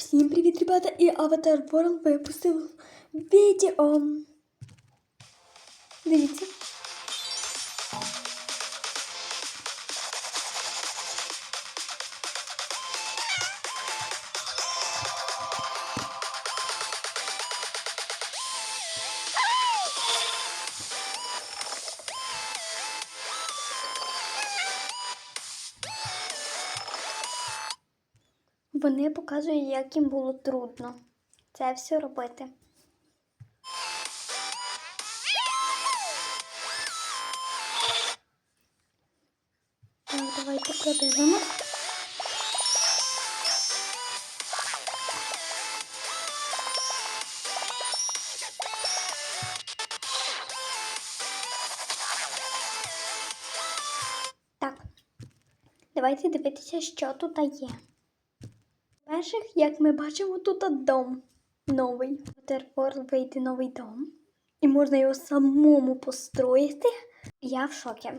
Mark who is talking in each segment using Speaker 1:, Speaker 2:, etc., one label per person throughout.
Speaker 1: Всім привіт, ребята! І Avatar World випустив відео. Дивіться. Вони показують, як їм було трудно це все робити. Так, давайте продивимось. Так, давайте дивитися, що тут є. Перших, як ми бачимо, тут дом новий. В Waterworld вийде новий дом. І можна його самому построїти. Я в шокі.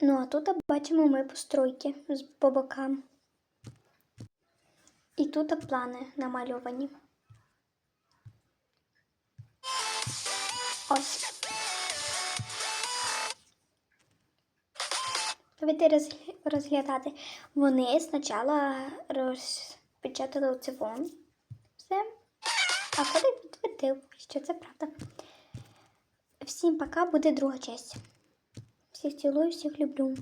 Speaker 1: Ну, а тут бачимо ми постройки по бокам. І тут плани намальовані. Ось. Давайте розгля- розглядати. Вони спочатку розпечатали оце вон. Все. А коли підтвердив, що це правда. Всім пока, буде друга часть. Всіх цілую, всіх люблю.